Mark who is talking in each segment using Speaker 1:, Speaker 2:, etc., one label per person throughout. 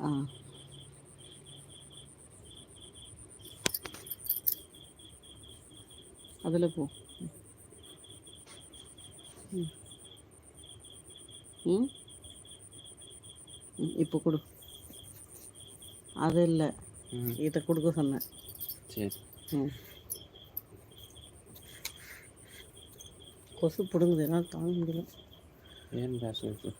Speaker 1: ஆ. அதில் போ. ம். இப்போ கொடு. அது இல்லை. இதை கொடுக்க சொன்னேன்.
Speaker 2: சரி.
Speaker 1: ம். கொசு பிடுங்குதுன்னா தாங்க முடியல.
Speaker 2: ஏன் பேசுறது?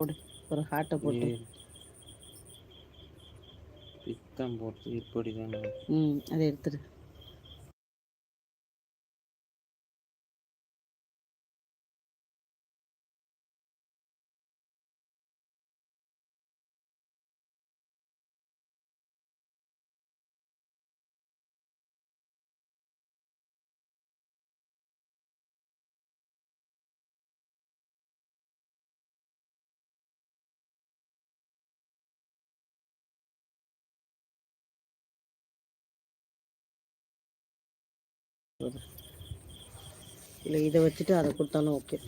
Speaker 1: போடு. ஒரு ஹார்ட்டை போட்டு.
Speaker 2: பித்தம் போட்டு இப்படி தான்
Speaker 1: ம் அதை எடுத்துரு இல்லை இதை வச்சுட்டு அதை கொடுத்தாலும் ஓகே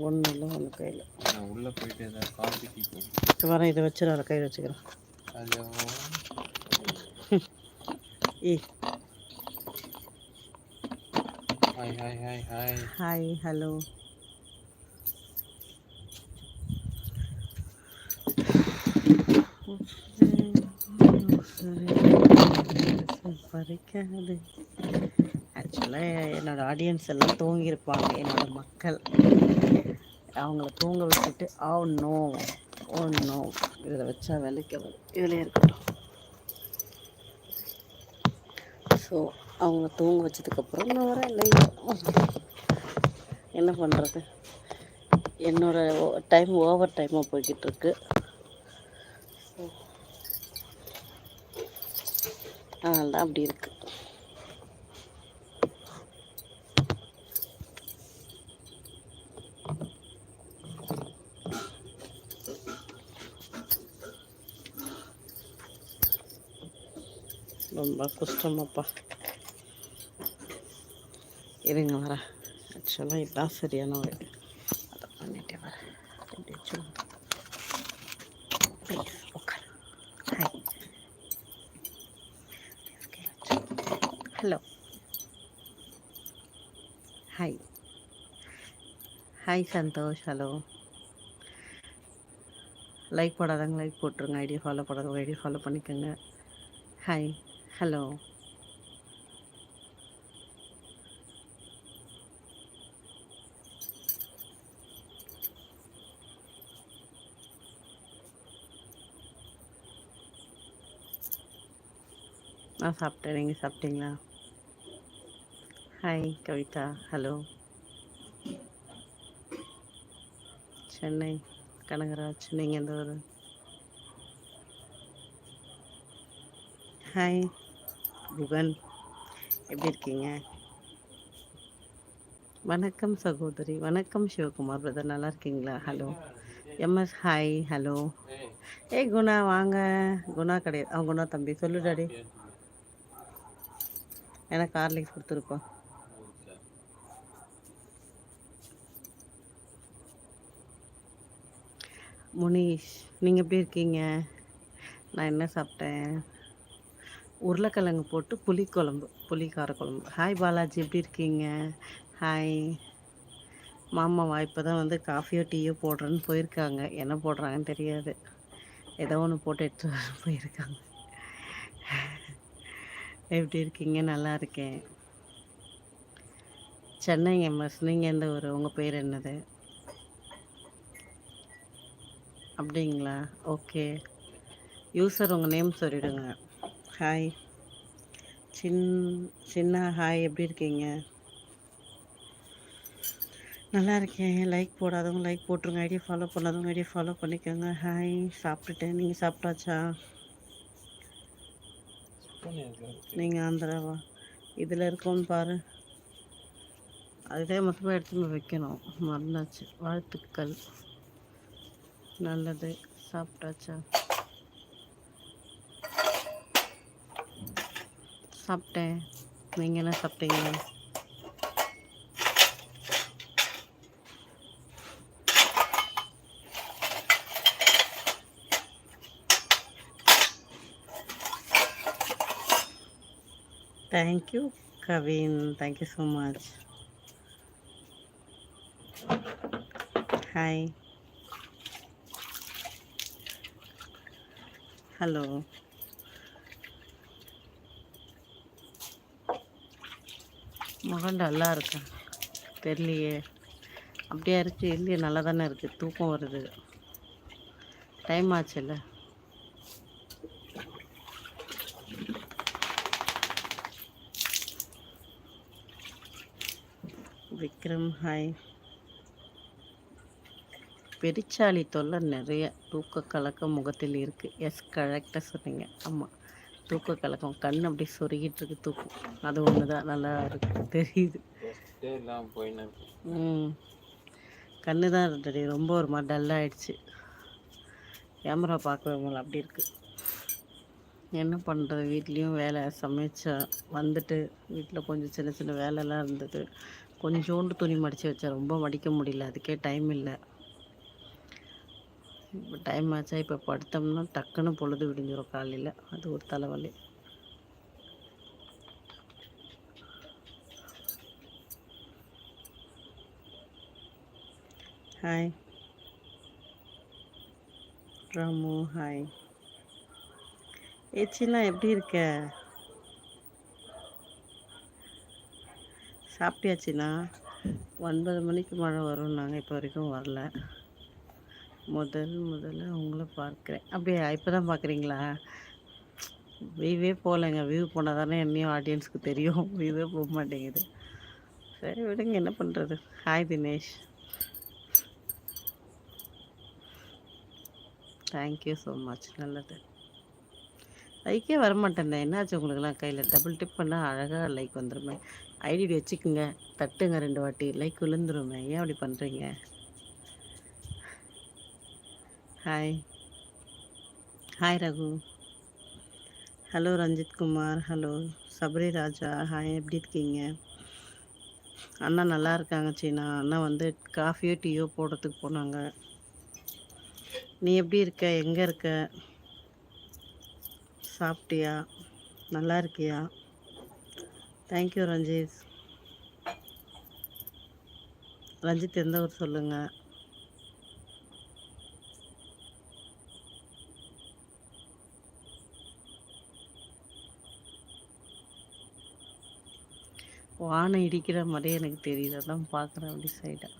Speaker 1: ஒன்றும் இல்லை ஒன்று கையில்
Speaker 2: நான் உள்ளே போயிட்டு ஏதாவது காஃபி டீ
Speaker 1: வரேன் இதை வச்சுரு அதை கையில் வச்சுக்கிறேன் ஏ
Speaker 2: hi hi hi hi
Speaker 1: hi hello பறிக்காது அதனால் என்னோடய ஆடியன்ஸ் எல்லாம் தூங்கியிருப்பாங்க. என்னோடய மக்கள். அவங்கள தூங்க வச்சுட்டு ஆ நோ ஓ நோ இதில் வச்சா விலைக்கு வரும். இதில் இருக்கட்டும். ஸோ அவங்க தூங்க வச்சதுக்கப்புறம் நான் வரேன். லைவ் என்ன பண்ணுறது என்னோடய டைம் ஓவர் டைமாக போய்கிட்டு இருக்கு. அதனால தான் அப்படி இருக்கு. ரொம்ப கஷ்டமாப்பா. இருங்க வரேன் ஆக்சுவலாக இதுதான் சரியான ஒரு அதை பண்ணிட்டே வரேன் இப்படி வச்சுருங்க உட்கார். Hi hello hi hi Santosh hello like போடாதவங்க like போட்டுருங்க. ஐடியா ஃபாலோ போடாதவங்க ஐடியா ஃபாலோ பண்ணிக்கோங்க. ஹாய் ஹலோ நான் சாப்பிட்டேன். நீங்கள் சாப்பிட்டீங்களா? ஹாய் கவிதா. ஹலோ சென்னை கனகராஜ். நீங்கள் எந்த ஊர்? ஹாய் புகன் எப்படி இருக்கீங்க? வணக்கம் சகோதரி. வணக்கம் சிவகுமார் பிரதர் நல்லா இருக்கீங்களா? ஹலோ எம்எஸ் ஹாய் ஹலோ ஏய் குணா வாங்க. குணா கிடையாது. அவன் குணா தம்பி சொல்லு டாடி. எனக்கு ஹார்லிக்ஸ் கொடுத்துருக்கோம் முனீஷ் நீங்கள் எப்படி இருக்கீங்க? நான் என்ன சாப்பிட்டேன்? உருளைக்கிழங்கு போட்டு புளி குழம்பு புளி கார குழம்பு ஹாய் பாலாஜி எப்படி இருக்கீங்க? ஹாய் மாமா இப்போ தான் வந்து காஃபியோ டீயோ போடுறேன்னு போயிருக்காங்க. என்ன போடுறாங்கன்னு தெரியாது. ஏதோ ஒன்று போட்டு எடுத்து போயிருக்காங்க. எப்படி இருக்கீங்க? நல்லா இருக்கேன். சென்னை எம்எஸ் நீங்கள் எந்த ஊர்? உங்கள் பேர் என்னது? அப்படிங்களா? ஓகே யூசர் உங்கள் நேம் சொல்லிவிடுங்க ஹாய் சின் சின்ன ஹாய் எப்படி இருக்கீங்க? நல்லா இருக்கேன். லைக் போடாதவங்க லைக் போட்டுருங்க. ஐடியா ஃபாலோ பண்ணாதவங்க ஐடியா ஃபாலோ பண்ணிக்கோங்க. ஹாய் சாப்பிட்டுட்டேன். நீங்கள் சாப்பிட்டாச்சா? நீங்கள் ஆந்திராவா? இதில் இருக்கோன்னு பாரு. அதிலே மொத்தமாக எடுத்து வைக்கணும். மறந்தாச்சு. வாழ்த்துக்கள். நல்லது. சாப்பிட்டாச்சா? சாப்பிட்டேன். நீங்கள் என்ன சாப்பிட்டீங்க thank you Kavin thank you so much hi hello மகன் நல்லா இருக்கா? தெரியலையே. அப்படியே இருக்கு இல்லையே நல்லா தானே இருக்குது தூக்கம் வருது. டைம் ஆச்சுல்ல? விக்ரம் ஹாய் பெரிச்சாளி தொல்லை நிறைய. தூக்க கலக்க முகத்தில் இருக்குது எஸ் கரெக்டாக சொன்னீங்க. ஆமாம் தூக்க கலக்கம். கண் அப்படியே சொருகிட்டு இருக்கு தூக்கம் அது ஒன்று தான். நல்லா இருக்கு. தெரியுது. ம். கண்ணு தான் இருந்தது ரொம்ப ஒரு மாதிரி டல்லாகிடுச்சு கேமரா பார்க்கவே முடியல அப்படி இருக்கு. என்ன பண்ணுறது வீட்லேயும் வேலை. சமைச்சா வந்துட்டு வீட்டில் கொஞ்சம் சின்ன சின்ன வேலைலாம் இருந்தது. கொஞ்சோண்டு துணி மடித்து வச்சேன். ரொம்ப மடிக்க முடியல. அதுக்கே டைம் இல்லை. இப்போ டைம் ஆச்சா? இப்போ படுத்தோம்னா டக்குன்னு பொழுது விடிஞ்சிடும் காலையில். அது ஒரு தலைவலி. ஹாய் ராமு ஹாய் ஏச்சிலாம் எப்படி இருக்க? சாப்பிட்டியாச்சின்னா ஒன்பது மணிக்கு மழை வரும் நாங்கள் இப்போ வரைக்கும் வரல. முதல் முதல்ல உங்களை பார்க்குறேன். அப்படியா? இப்போ தான் பார்க்குறீங்களா வியூவே போகலைங்க. வியூ போனால் தானே என்னையும் ஆடியன்ஸுக்கு தெரியும். வியூவே போக மாட்டேங்குது. சரி விடுங்க. என்ன பண்ணுறது hi Dinesh. Thank you so much நல்லது. லைக்கே வரமாட்டேன் என்னாச்சு உங்களுக்குலாம் கையில்? டபுள் டிப் பண்ணால் அழகாக லைக் வந்துருமே. ஐடி வச்சுக்கோங்க. தட்டுங்க ரெண்டு வாட்டி. லைக் விழுந்துருமே. ஏன் அப்படி பண்ணுறீங்க hi hi Raghu hello Ranjith Kumar hello Sabari Raja hi எப்படி இருக்கீங்க? அண்ணா நல்லா இருக்காங்க சீனா. அண்ணா வந்து காஃபியோ டீயோ போடுறதுக்கு போனாங்க. நீ எப்படி இருக்க? எங்கே இருக்க? சாப்பிட்டியா? நல்லா இருக்கியா? தேங்க்யூ ரஞ்சித் ரஞ்சித் எந்த ஊர் சொல்லுங்கள் வானம் இடிக்கிற மாதிரியே எனக்கு தெரியுது. அதான் பார்க்குறேன் அப்படி சைடாக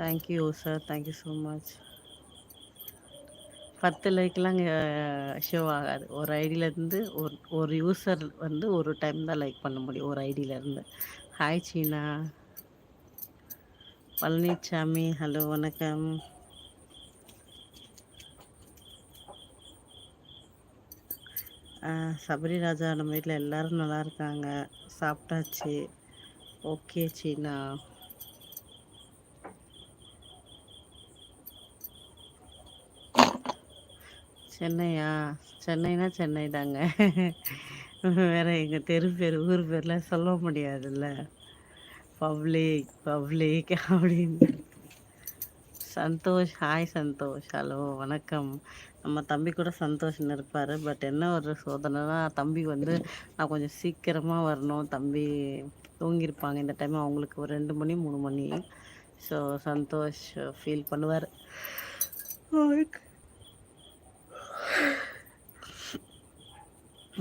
Speaker 1: thank you sir thank you so much பத்து லைக்லாம் அங்கே ஷோ ஆகாது. ஒரு ஐடியிலேருந்து ஒரு ஒரு யூசர் வந்து ஒரு டைம் தான் லைக் பண்ண முடியும் ஒரு ஐடியிலேருந்து. ஹாய் சீனா. பழனிசாமி ஹலோ வணக்கம். சபரி ராஜா நம்ம வீட்டில் எல்லோரும் நல்லா இருக்காங்க சாப்பிட்டாச்சு ஓகே சீனா. சென்னையா? சென்னைனா சென்னை தாங்க வேறு எங்கள் தெரு பேர் ஊர் பேர்லாம் சொல்ல முடியாதுல்ல. பப்ளிக் பப்ளிக் அப்படின்னு. சந்தோஷ் ஹாய் சந்தோஷ். ஹலோ வணக்கம். நம்ம தம்பி கூட சந்தோஷம் இருப்பார். பட் என்ன ஒரு சோதனைனா தம்பி வந்து நான் கொஞ்சம் சீக்கிரமாக வரணும். தம்பி தூங்கியிருப்பாங்க. இந்த டைம் அவங்களுக்கு ஒரு ரெண்டு மணி மூணு மணி. ஸோ சந்தோஷ் ஃபீல் பண்ணுவார்.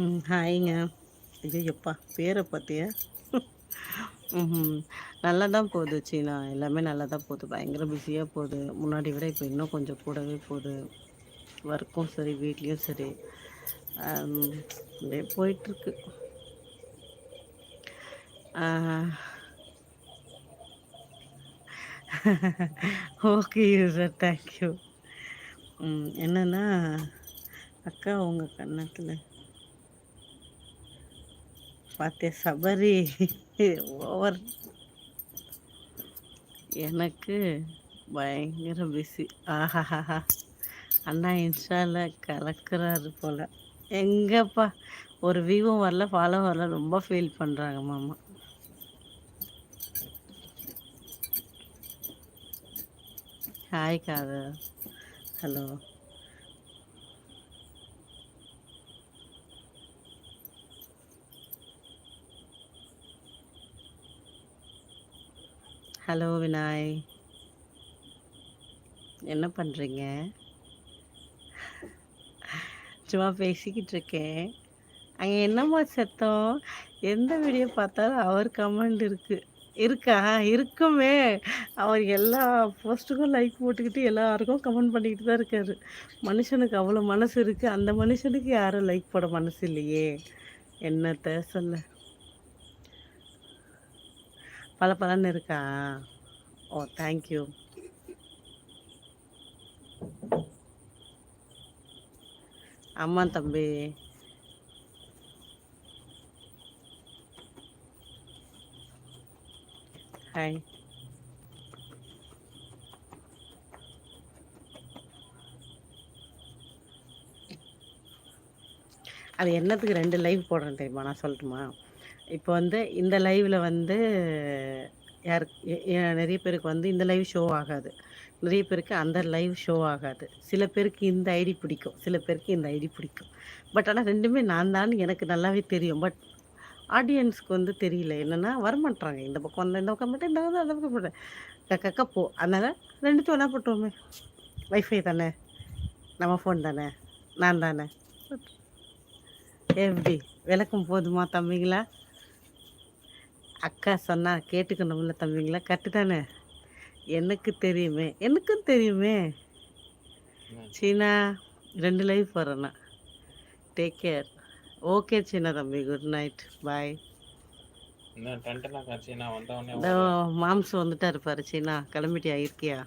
Speaker 1: ம் ஹாய்ங்க ஐயோ எப்பா பேரை பார்த்தியா? ம் நல்லா தான் போகுது சீனா. எல்லாமே நல்லா தான் போகுது. பயங்கர பிஸியாக போகுது. முன்னாடி விட இப்போ இன்னும் கொஞ்சம் கூடவே போகுது. ஒர்க்கும் சரி வீட்லேயும் சரி. அப்படியே போயிட்டுருக்கு. ஓகே சார் தேங்க்யூ ம் என்னன்னா அக்கா உங்கள் கன்னத்தில் பார்த்தே சபரி? ஓவர் எனக்கு பயங்கர பிஸி ஆஹாஹாஹா. அண்ணா இன்ஸ்டாவில் கலக்கிறாரு போல். எங்கப்பா? ஒரு வியூவும் வரல ஃபாலோ வரல ரொம்ப ஃபீல் பண்ணுறாங்க மாமா. ஹாய் காது ஹலோ ஹலோ வினாய் என்ன பண்ணுறீங்க சும்மா பேசிக்கிட்டு இருக்கேன் அங்கே என்னம்மா சத்தம்? எந்த வீடியோ பார்த்தாலும் அவர் கமெண்ட் இருக்கு. இருக்கா? இருக்குமே. அவர் எல்லா போஸ்ட்டுக்கும் லைக் போட்டுக்கிட்டு எல்லாருக்கும் கமெண்ட் பண்ணிக்கிட்டு தான் இருக்காரு. மனுஷனுக்கு அவ்வளோ மனசு இருக்குது அந்த மனுஷனுக்கு யாரும் லைக் போட மனசு இல்லையே. என்னத்த சொல்ல? பல பலன்னு இருக்கா? ஓ தேங்க்யூ அம்மா தம்பி. ஹாய் அது என்னத்துக்கு ரெண்டு லைவ் போடுறேன் தெரியுமா? நான் சொல்லட்டுமா? இப்போ வந்து இந்த லைவில் வந்து யார் நிறைய பேருக்கு வந்து இந்த லைவ் ஷோ ஆகாது. நிறைய பேருக்கு அந்த லைவ் ஷோ ஆகாது. சில பேருக்கு இந்த ஐடி பிடிக்கும் சில பேருக்கு இந்த ஐடி பிடிக்கும். பட் ஆனால் ரெண்டுமே நான் தான் எனக்கு நல்லாவே தெரியும். பட் ஆடியன்ஸ்க்கு வந்து தெரியல. என்னென்னா வரமாட்டாங்க இந்த பக்கம் வந்தால் இந்த பக்கம் மட்டும் இந்த பக்கம் அந்த பக்கம் போட்டேன் கக்கா போ. அதனால் ரெண்டுத்தையும் என்ன போட்டுருவோமே. வைஃபை தானே? நம்ம ஃபோன் தானே? நான் தானே? எப்படி? விளக்கம் போதுமா தம்பிங்களா? அக்கா சொன்னால் கேட்டுக்கணும்ல தம்பிங்களா? கரெக்டு தானே? எனக்கு தெரியுமே எனக்கும் தெரியுமே. சீனா ரெண்டு லைஃப் வரேண்ணா டேக் கேர் ஓகே சீனா தம்பி குட் நைட் பாய்
Speaker 2: என்ன டென்டனா காட்சி நான் வந்த
Speaker 1: இந்த
Speaker 2: உடனே
Speaker 1: மாம்சு வந்துட்டாரு பாரு சீனா. கிளம்பிட்டியா இருக்கியா?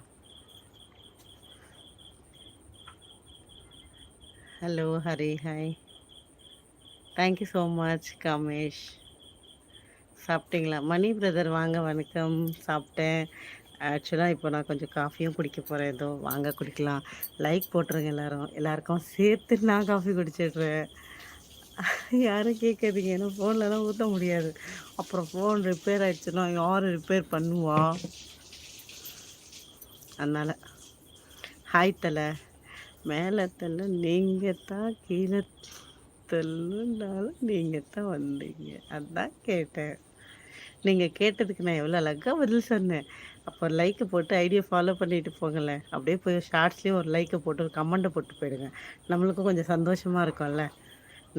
Speaker 1: Hello Hari hi thank you so much Kamesh சாப்பிட்டீங்களா? மணி பிரதர் வாங்க வணக்கம். சாப்பிட்டேன். ஆக்சுவலாக இப்போ நான் கொஞ்சம் காஃபியும் குடிக்க போகிறேன் ஏதோ வாங்க குடிக்கலாம். லைக் போட்டுருங்க எல்லோரும். எல்லாருக்கும் சேர்த்து நான் காஃபி குடிச்சிடுறேன். யாரும் கேட்காதீங்க. ஏன்னா ஃபோன்லலாம் ஊற்ற முடியாது. அப்புறம் ஃபோன் ரிப்பேர் ஆகிடுச்சுன்னா யார் ரிப்பேர் பண்ணுவா? அதனால் ஹாய் தலை. மேலே தலை நீங்கள் தான் கீழே தள்ளுனாலும் நீங்கள் தான் வந்தீங்க. அதான் கேட்டேன். நீங்கள் கேட்டதுக்கு நான் எவ்வளோ அழகாக பதில் சொன்னேன். அப்போ லைக்கை போட்டு ஐடியா ஃபாலோ பண்ணிட்டு போங்களேன் அப்படியே போய் ஷார்ட்ஸ்லேயும் ஒரு லைக்கை போட்டு ஒரு கமெண்ட்டை போட்டு போயிடுங்க. நம்மளுக்கும் கொஞ்சம் சந்தோஷமாக இருக்கும்ல.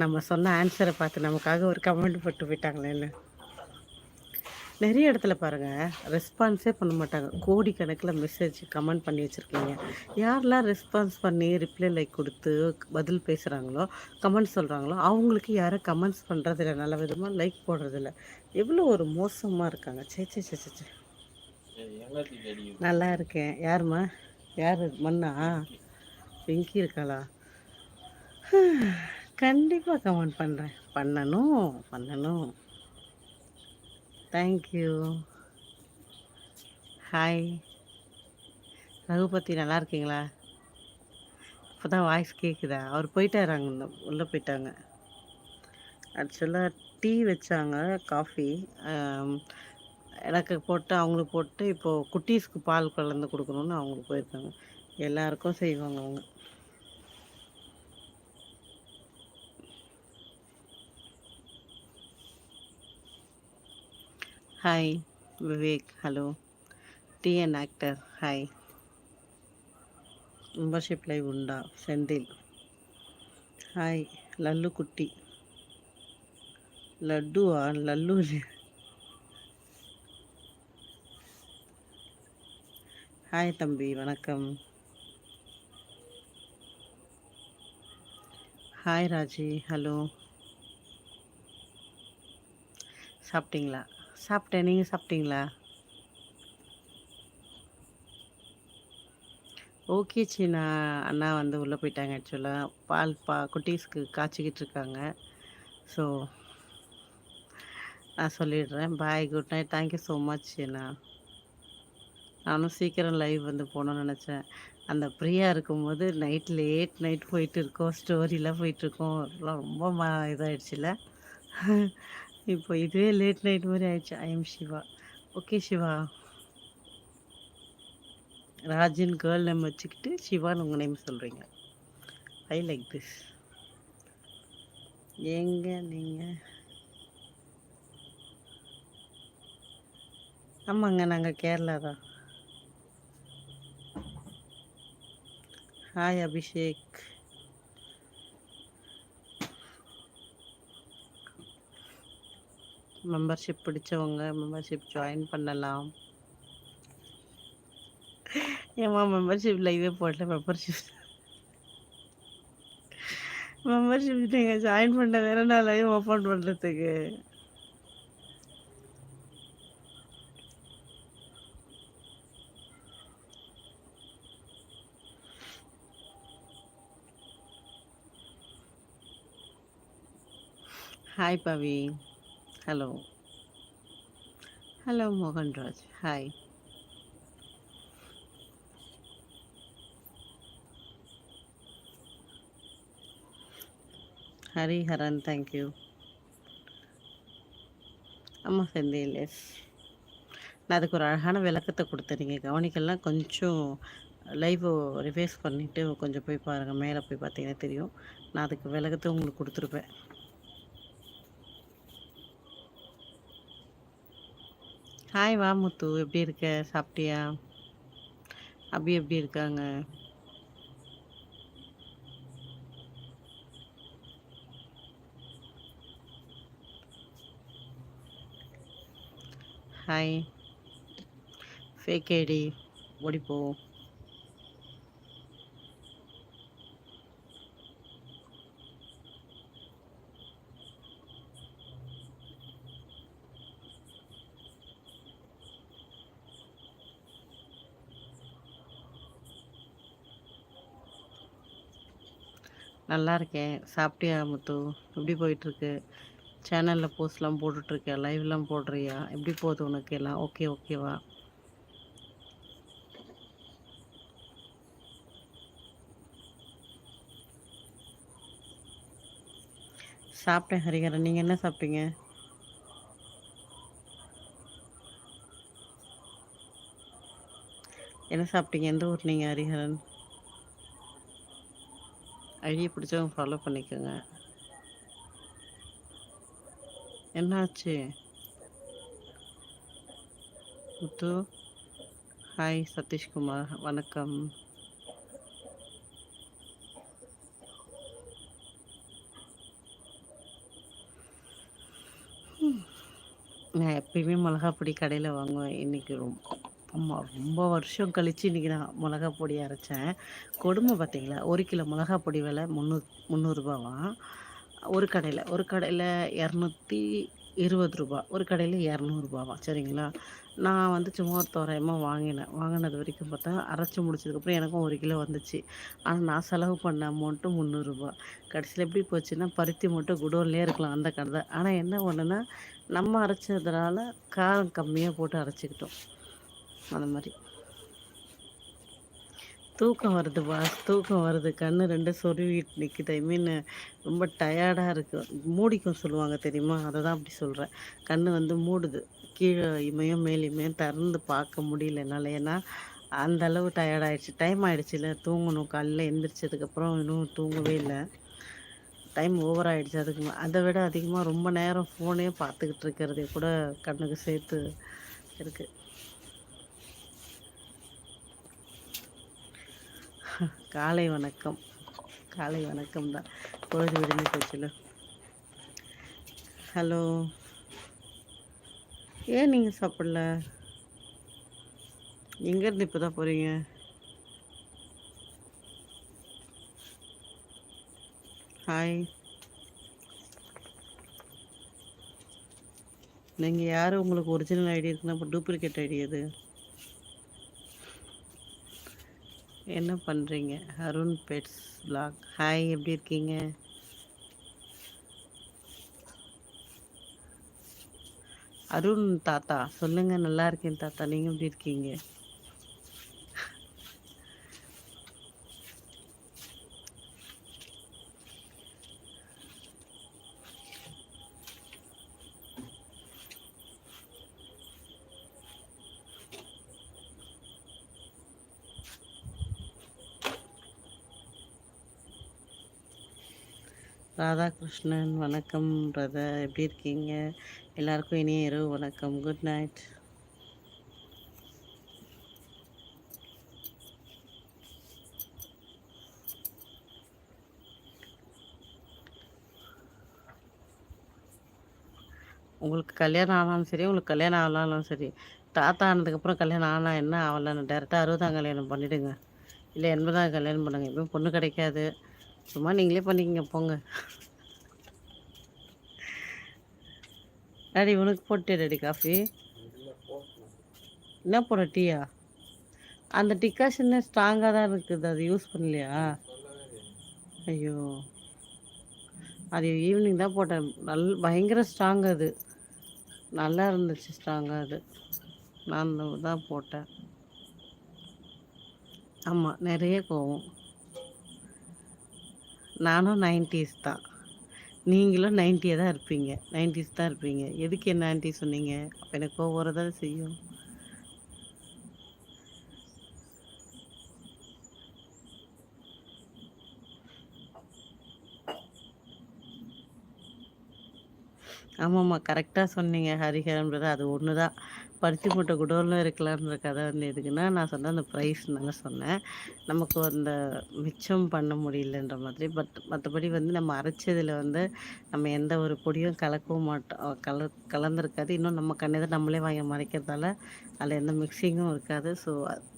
Speaker 1: நம்ம சொன்ன ஆன்சரை பார்த்து நமக்காக ஒரு கமெண்ட் போட்டு போயிட்டாங்களேன்னு நிறைய இடத்துல பாருங்கள் ரெஸ்பான்ஸே பண்ண மாட்டாங்க. கோடிக்கணக்கில் மெசேஜ் கமெண்ட் பண்ணி வச்சுருக்கீங்க. யாரெல்லாம் ரெஸ்பான்ஸ் பண்ணி ரிப்ளை லைக் கொடுத்து பதில் பேசுகிறாங்களோ கமெண்ட் சொல்கிறாங்களோ அவங்களுக்கு யாரும் கமெண்ட்ஸ் பண்ணுறதில்ல நல்ல விதமாக லைக் போடுறதில்ல. எவ்வளோ ஒரு மோசமாக இருக்காங்க. சே சே சே சே, சே நல்லா இருக்கேன். யாரும்மா? யார்? மண்ணா பிங்கி இருக்காளா? கண்டிப்பாக கமெண்ட் பண்ணுறேன் பண்ணணும் பண்ணணும். தேங்க்யூ ஹாய் ரகுபதி நல்லா இருக்கீங்களா? இப்போ தான் வாய்ஸ் கேட்குதா அவர் போயிட்டாராங்க உள்ளே போயிட்டாங்க. ஆக்சுவலாக டீ வச்சாங்க காஃபி எனக்கு போட்டு அவங்களுக்கு போட்டு இப்போது குட்டீஸ்க்கு பால் கலந்து கொடுக்கணுன்னு அவங்களுக்கு போயிருக்காங்க. எல்லாருக்கும் செய்வாங்க அவங்க. Hi Vivek hello TN actor hi membership live உண்டா? செந்தில். ஹாய் லல்லு குட்டி. லட்டுவா? லல்லு ஹாய் தம்பி வணக்கம். Hi Raji hello. சாப்பிட்டீங்களா? சாப்பிட்டேன் நீங்கள் சாப்பிட்டீங்களா? ஓகே சீனா. அண்ணா வந்து உள்ளே போயிட்டாங்க ஆக்சுவலாக பால் பா குட்டீஸ்க்கு காய்ச்சிக்கிட்டு இருக்காங்க. ஸோ நான் சொல்லிடுறேன். Bye good night thank you so much Seena. நானும் சீக்கிரம் லைவ் வந்து போகணுன்னு நினச்சேன். அந்த ஃப்ரீயாக இருக்கும்போது நைட் லேட் நைட் போயிட்டு இருக்கோம். ஸ்டோரிலாம் போயிட்டுருக்கோம் அதெல்லாம் ரொம்ப ம இதாகிடுச்சுல இப்போ இதுவே லேட் நைட் மாதிரி ஆயிடுச்சு. I am Siva okay Siva ராஜின் girl name வச்சுக்கிட்டு சிவான்னு உங்கள் நேம் சொல்கிறீங்க ஐ லைக் திஸ் எங்க நீங்கள் ஆமாங்க நாங்கள் கேரளா தான். ஹாய் அபிஷேக் மெம்பர்ஷிப் பிடிச்சவங்க மெம்பர்ஷிப் ஜாயின் பண்ணலாம். ஏம்மா மெம்பர்ஷிப் லைவே போடல மெம்பர்ஷிப் மெம்பர்ஷிப் நீங்கள் ஜாயின் பண்ண வேற நான் லைவ் ஓப்பன் பண்ணுறதுக்கு hi Pavi hello hello Mohanraj hi Hariharan thank you ஆமாம் செந்தில் எஸ் நான் அதுக்கு ஒரு அழகான விளக்கத்தை கொடுத்துறீங்க கவனிக்கலாம் கொஞ்சம் லைவ் ரிவைஸ் பண்ணிவிட்டு கொஞ்சம் போய் பாருங்கள் மேலே போய் பார்த்தீங்கன்னா தெரியும். நான் அதுக்கு விளக்கத்தை உங்களுக்கு கொடுத்துருப்பேன். ஹாய் வா முத்து. எப்படி இருக்க? சாப்பிட்டியா? அபி எப்படி இருக்காங்க? ஹாய் ஃபேக் ஐடி ஓடிப்போ. நல்லா இருக்கேன். சாப்பிட்டியா முத்து? எப்படி போயிட்டுருக்கு? சேனலில் போஸ்ட்லாம் போட்டுட்ருக்கியா? லைவ்லாம் போடுறியா? எப்படி போகுது உனக்கு எல்லாம்? ஓகே ஓகேவா சாப்பிட்டேன் ஹரிஹரன் நீங்கள் என்ன சாப்பிட்டீங்க? என்ன சாப்பிட்டீங்க? எந்த ஊர் நீங்கள் ஹரிஹரன்? ஐடியை பிடிச்சவங்க ஃபாலோ பண்ணிக்கோங்க. என்னாச்சு? முத்து. ஹாய் சதீஷ்குமார். வணக்கம். நான் எப்பயுமே மிளகா பொடி கடையில் வாங்குவேன். இன்றைக்கி ரொம்ப ஆமாம் ரொம்ப வருஷம் கழித்து இன்றைக்கி நான் மிளகா பொடி அரைச்சேன். கொடுமை பார்த்தீங்களா? ஒரு கிலோ மிளகா பொடி விலை முந்நூறு முந்நூறுரூபாவாம் ஒரு கடையில் ஒரு கடையில் இரநூத்தி இருபது ரூபா ஒரு கடையில் இரநூறுபாவா சரிங்களா? நான் வந்து சும்மா ஒரு தோராயமாக வாங்கினேன். வாங்கினது வரைக்கும் பார்த்தா அரைச்சி முடிச்சதுக்கப்புறம் எனக்கும் ஒரு கிலோ வந்துச்சு. ஆனால் நான் செலவு பண்ண அமௌண்ட்டு முந்நூறுரூபா கடைசியில் எப்படி போச்சுன்னா பருத்தி மட்டும் குடோன்லேயே இருக்கலாம் அந்த கடை தான் ஆனால் என்ன ஒன்றுன்னா நம்ம அரைச்சதுனால காரம் கம்மியாக போட்டு அரைச்சிக்கிட்டோம். அந்த மாதிரி. தூக்கம் வருது பாஸ் தூக்கம் வருது. கண்ணு ரெண்டு சொருவிட்டு நிற்கிது ஐ மீன் ரொம்ப டயர்டாக இருக்குது மூடிக்கும் சொல்லுவாங்க தெரியுமா? அதை தான் அப்படி சொல்கிறேன் கண் வந்து மூடுது. கீழே இமையும் மேலேயுமையும் திறந்து பார்க்க முடியல என்னால். ஏன்னா அந்த அளவு டயர்டாயிடுச்சு டைம் இல்லை. தூங்கணும். காலையில் எந்திரிச்சதுக்கப்புறம் இன்னும் தூங்கவே இல்லை. டைம் ஓவர் ஆகிடுச்சு அதுக்கு அதை விட அதிகமாக ரொம்ப நேரம் ஃபோனே பார்த்துக்கிட்டு இருக்கிறதே கூட கண்ணுக்கு சேர்த்து இருக்குது காலை வணக்கம். காலை வணக்கம் தான் பொழுது விடுமே போச்சுல. ஹலோ. ஏன் நீங்கள் சாப்பிடல? எங்கேருந்து இப்போ தான் போகிறீங்க ஹாய். நீங்கள் யார்? உங்களுக்கு ஒரிஜினல் ஐடி இருக்குன்னா இப்போ டூப்ளிகேட் ஐடி அது என்ன பண்ணுறீங்க அருண் பெட்ஸ் பிளாக் ஹாய் எப்படி இருக்கீங்க? அருண் தாத்தா சொல்லுங்கள் நல்லா இருக்கேன் தாத்தா. நீங்கள் எப்படி இருக்கீங்க? ராதாகிருஷ்ணன் வணக்கம் பிரதர். எப்படி இருக்கீங்க? எல்லாருக்கும் இனிய இரவு வணக்கம். குட் நைட் உங்களுக்கு கல்யாணம் ஆனாலும் சரி உங்களுக்கு கல்யாணம் ஆகலாலும் சரி தாத்தா ஆனதுக்கப்புறம் கல்யாணம் ஆனால் என்ன ஆகலன்னு டேரெக்டாக அறுபதாம் கல்யாணம் பண்ணிவிடுங்க இல்லை எண்பதாம் கல்யாணம் பண்ணுங்க. எப்பயும் பொண்ணு கிடைக்காது. சும்மா நீங்களே பண்ணிக்கங்க போங்க. டாடி உனக்கு போட்டே டாடி காஃபி என்ன போட டீயா அந்த டிகாஷன் ஸ்ட்ராங்காக தான் இருக்குது அது யூஸ் பண்ணலையா? ஐயோ. அது ஈவினிங் தான் போட்டேன். நல் பயங்கர ஸ்ட்ராங் அது. நல்லா இருந்துச்சு ஸ்ட்ராங்காக அது. நான் தான் போட்டேன். ஆமாம் நிறைய கோவம். நானும் நைன்டிஸ் தான். நீங்களும் நைன்ட்டியாக தான் இருப்பீங்க. நைன்டிஸ் தான் இருப்பீங்க. எதுக்கு என்ன ஆன்ட்டி சொன்னீங்க? அப்போ எனக்கு கோவம் தான் செய்யும். ஆமாம்மா கரெக்டாக சொன்னீங்க ஹரிஹரன்றது அது ஒன்று தான் பருத்தி மூட்டை குடோனில் இருக்கலான்ற கதை வந்து எதுக்குன்னா நான் சொன்ன அந்த ப்ரைஸ்னால சொன்னேன். நமக்கு அந்த மிச்சம் பண்ண முடியலன்ற மாதிரி. பட் மற்றபடி வந்து நம்ம அரைச்சதில் வந்து நம்ம எந்த ஒரு பொடியும் கலக்கவும் மாட்டோம். கல கலந்துருக்காது. இன்னும் நம்ம கண்ணை தான் நம்மளே வாங்கி மறைக்கிறதால அதில் எந்த மிக்சிங்கும் இருக்காது. ஸோ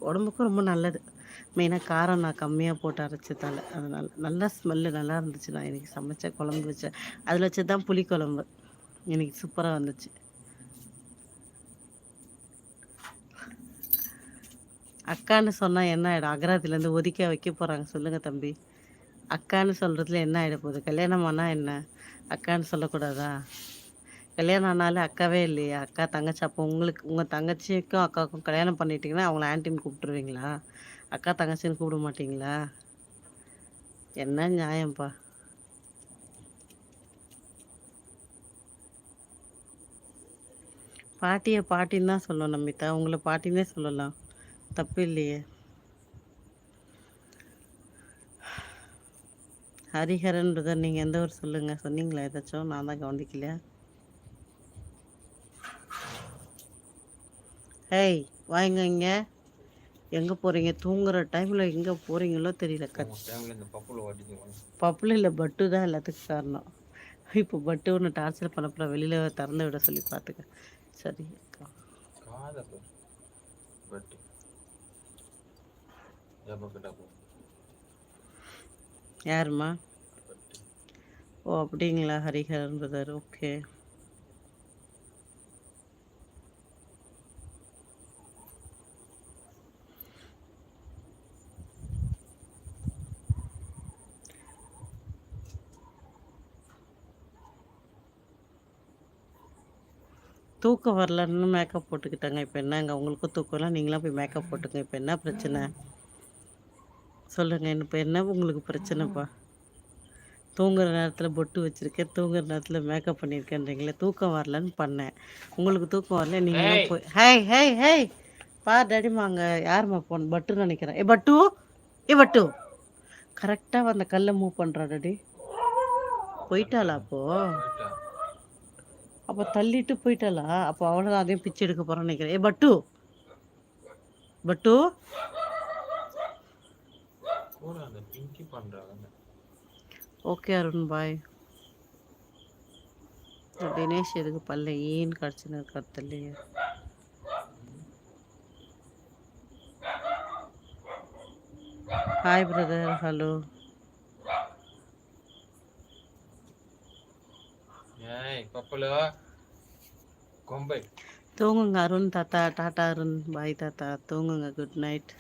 Speaker 1: உடம்புக்கும் ரொம்ப நல்லது. மெயினாக காரம் நான் கம்மியாக போட்டு அரைச்சதால. அதனால் நல்லா ஸ்மெல்லு நல்லா இருந்துச்சு. நான் இன்றைக்கி சமைச்ச குழம்பு வச்சேன் அதில் வச்சது தான் புளிக்குழம்பு. எனக்கு சூப்பராக வந்துச்சு. அக்கான்னு சொன்னால் என்ன ஆகிடும் அகராத்திலேருந்து ஒதுக்க வைக்க போகிறாங்க சொல்லுங்கள் தம்பி. அக்கான்னு சொல்கிறதுல என்ன ஆகிட போகுது? கல்யாணம் ஆனால் என்ன? அக்கான்னு சொல்லக்கூடாதா? கல்யாணம் ஆனாலே அக்காவே இல்லையா? அக்கா தங்கச்சி. அப்போ உங்களுக்கு உங்கள் தங்கச்சிக்கும் அக்காவுக்கும் கல்யாணம் பண்ணிட்டீங்கன்னா அவங்கள ஆன்ட்டின்னு கூப்பிட்டுருவீங்களா? அக்கா தங்கச்சின்னு கூப்பிட மாட்டிங்களா? என்ன நியாயம்ப்பா பாட்டியை பாட்டின்னு தான் சொல்லணும் நமிதா உங்களை பாட்டினே சொல்லலாம். தப்பு இல்லையே ஹரிஹரன் பிரதர் நீங்கள் எந்த ஊர் சொல்லுங்கள் சொன்னீங்களா ஏதாச்சும்? நான் தான் கவனிக்கலையா? ஹேய் வாங்க இங்கே. எங்கே போகிறீங்க தூங்குற டைமில் எங்கே போகிறீங்களோ தெரியல. பப்புல இல்லை பட்டு தான் எல்லாத்துக்கும் காரணம். இப்போ பட்டு ஒன்று டார்ச்சர் பண்ண போகிற வெளியில் திறந்து விட சொல்லி பார்த்துக்க சரி அக்கா. யாரும்மா? ஓ அப்படிங்களா ஹரிஹரன் பிரதர். ஓகே. தூக்கம் வரலன்னு மேக்கப் போட்டுக்கிட்டாங்க. இப்போ என்னங்க? உங்களுக்கும் தூக்கம்லாம்? நீங்களாம் போய் மேக்கப் போட்டுங்க இப்போ என்ன பிரச்சனை? சொல்லுங்கள் இப்போ என்ன உங்களுக்கு பிரச்சனைப்பா? தூங்குற நேரத்தில் பொட்டு வச்சுருக்கேன். தூங்குற நேரத்தில் மேக்கப் பண்ணியிருக்கேன்றீங்களே தூக்கம் வரலன்னு பண்ணேன். உங்களுக்கு தூக்கம் வரல நீங்களும் போய் ஹேய் ஹேய் ஹேய். பா டடிமாங்க யாரும்மா போன் பட்டுன்னு நினைக்கிறேன். ஏ பட்டு ஏ பட்டு. கரெக்டாக அந்த கல்லை மூவ் பண்ணுறா டடி. போயிட்டாளா அப்போது அப்போ தள்ளிட்டு போயிட்டாளா? அப்போ அவ்வளோதான் அதையும் பிச்சை எடுக்க போகிறேன்னு நினைக்கிறேன். ஏ பட்டு. பட்டு. ஓகே அருண் பாய். தினேஷ் எதுக்கு பல்ல ஏன் கடிச்சுன்னு இருக்கார் தள்ளியே ஹாய் பிரதர் ஹலோ தூங்குங்க அருண் தாத்தா டாட்டா அருண் பாய் தாத்தா. தூங்குங்க குட் நைட்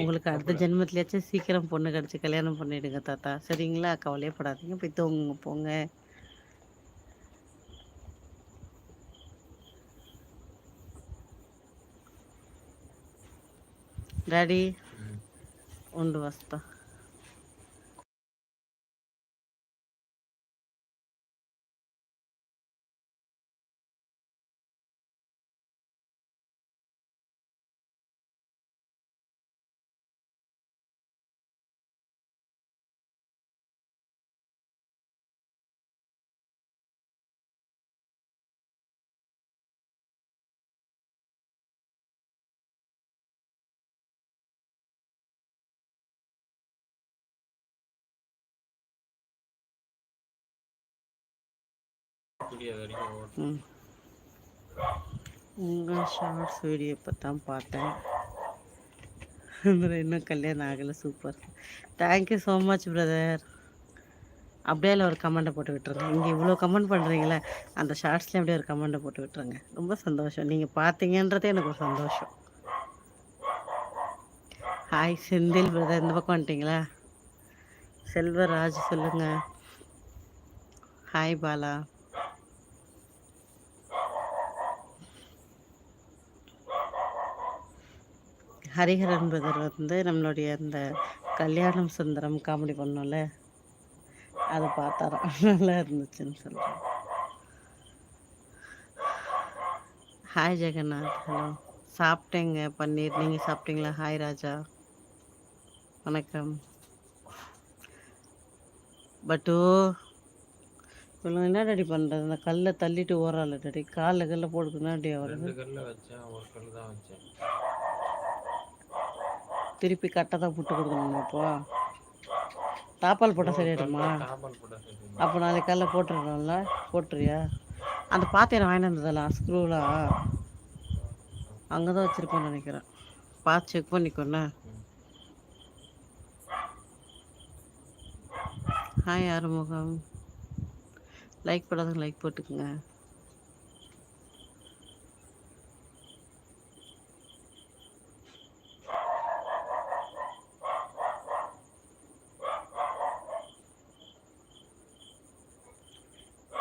Speaker 1: உங்களுக்கு அடுத்த ஜென்மத்திலேயாச்சும் சீக்கிரம் பொண்ணு கிடச்சி கல்யாணம் பண்ணிடுங்க தாத்தா. சரிங்களா? கவலையே படாதீங்க. போய் தூங்குங்க போங்க.
Speaker 2: டாடி ஒன்று
Speaker 1: வஸ்தா உங்கள் ஷார்ட்ஸ் வீடியோ இப்போ தான் பார்த்தேன். இன்னும் கல்யாணம் ஆகலை super thank you so much brother அப்படியே ஒரு கமெண்ட்டை போட்டு விட்டுருங்க இங்கே இவ்வளோ கமெண்ட் பண்ணுறீங்களே அந்த ஷார்ட்ஸ்லேயும் அப்படியே ஒரு கமெண்ட்டை போட்டு விட்டுருங்க ரொம்ப சந்தோஷம். நீங்கள் பார்த்தீங்கன்றதே எனக்கு ஒரு சந்தோஷம். ஹாய் செந்தில் பிரதர் இந்த பக்கம் வந்துட்டிங்களா? செல்வராஜ் சொல்லுங்கள் ஹாய் பாலா. ஹரிஹரன் பிரதர் வந்து நம்மளுடைய அந்த கல்யாணம் சுந்தரம் காமெடி பண்ணோம்ல அதை பார்த்தாராம் நல்லா இருந்துச்சுன்னு சொல்கிறேன் ஹாய் ஜெகநாத். ஹலோ சாப்பிட்டேங்க பன்னீர். நீங்கள் சாப்பிட்டீங்களா? ஹாய் ராஜா. வணக்கம். பட்டு இவ்வளோ என்ன டாடி பண்ணுறது அந்த கல்லை தள்ளிட்டு ஓரால டாடி காலில் கல்லை போடுக்குன்னா டாடி வருது
Speaker 2: ரெண்டு கல்ல வச்சேன் ஒரு கல் தான் வச்சேன்
Speaker 1: திருப்பி கட்டை தான் புட்டு கொடுக்கணுமா இப்போ தாப்பால் போட்டால் சரியாயிடுமா? அப்போ நாளைக்கு காலைல போட்டுடுறோம்ல போட்டுறியா? அந்த பாத்திரம் வாங்கிட்டு வந்ததெல்லாம் ஸ்க்ரூலாம் அங்கே தான் வச்சுருப்பேன்னு நினைக்கிறேன். பார்த்து செக் பண்ணிக்கோண்ணே. ஹாய் ஆறுமுகம். லைக் போடாதவங்க லைக் போட்டுக்குங்க.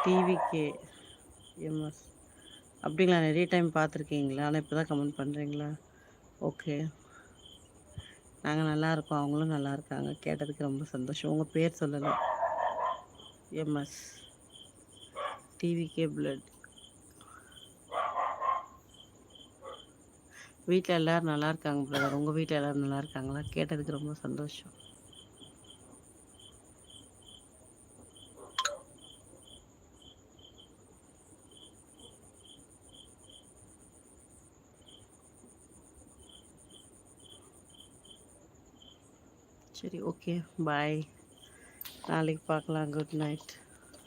Speaker 1: டிவிகே எம்எஸ் அப்படிங்களா? நிறைய டைம் பார்த்துருக்கீங்களா? ஆனால் இப்போ தான் கமெண்ட் பண்ணுறீங்களா ஓகே நாங்கள் நல்லா இருக்கோம். அவங்களும் நல்லா இருக்காங்க. கேட்டதுக்கு ரொம்ப சந்தோஷம். உங்கள் பேர் சொல்லலை எம்எஸ் டிவிகே பிளட் வீட்டில் எல்லோரும் நல்லா இருக்காங்க பிரதர் உங்கள் வீட்டில் எல்லோரும் நல்லா இருக்காங்களா? கேட்டதுக்கு ரொம்ப சந்தோஷம். சரி ஓகே பாய் நாளைக்கு பார்க்கலாம். Good night